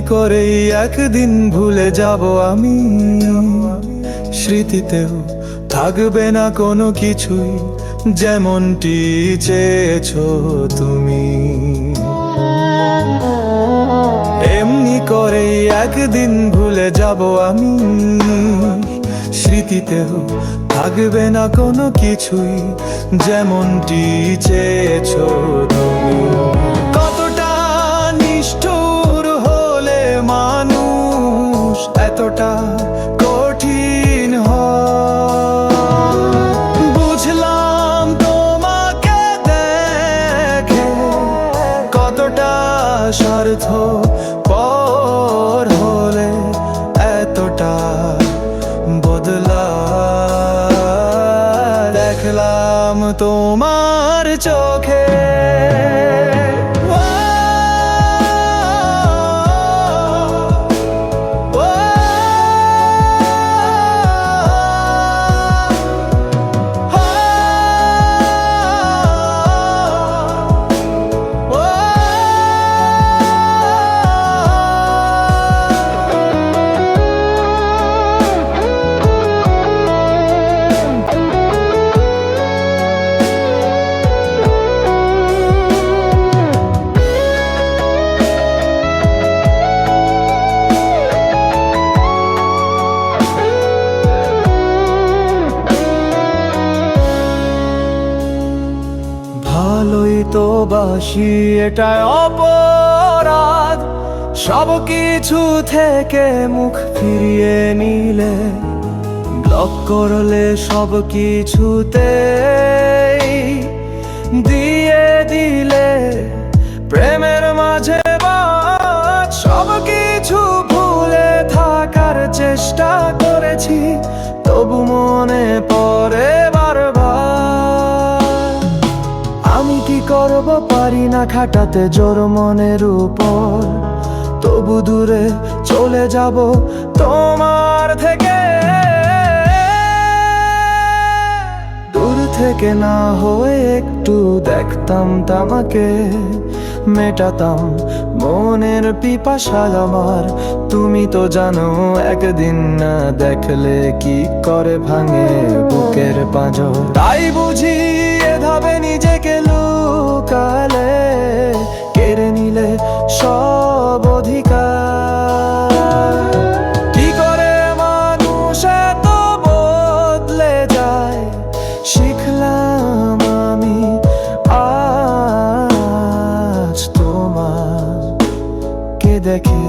করেই একদিন ভুলে যাব আমি। স্মৃতিতেও থাকবে না কোনো কিছুই, যেমনটি চেয়েছ তুমি। এমনি করেই একদিন ভুলে যাব আমি। স্মৃতিতেও থাকবে না কোনো কিছুই, যেমনটি চেয়েছো মানুষ এতটা কঠিন হয় বুঝলাম তোমাকে দেখে কতটা স্বার্থ পর হলে এতটা বদলা দেখলাম তোমার চোখে ভালোই এটা অপরাধ। সব কিছু থেকে মুখ ফিরিয়ে নিলে, ব্লক করলে সব কিছুতে দিয়ে দিলে প্রেমের করব পারি না খাটাতে জোর মনের উপর। তবু দূরে চলে যাব তোমার থেকে। দূর থেকে না হয়ে একটু দেখতাম তামাকে, মেটাতাম মনের পিপাসা আমার। তুমি তো জানো একদিন না দেখলে কি করে ভাঙে বুকের পাঁজর। তাই বুঝি এভাবে নিজেকে লুকালে, কেড়ে নিলে সব অধিকার। কি করে মানুষ এত বদলে যায়? শিখলাম আমি আজ তোমার কে দেখে।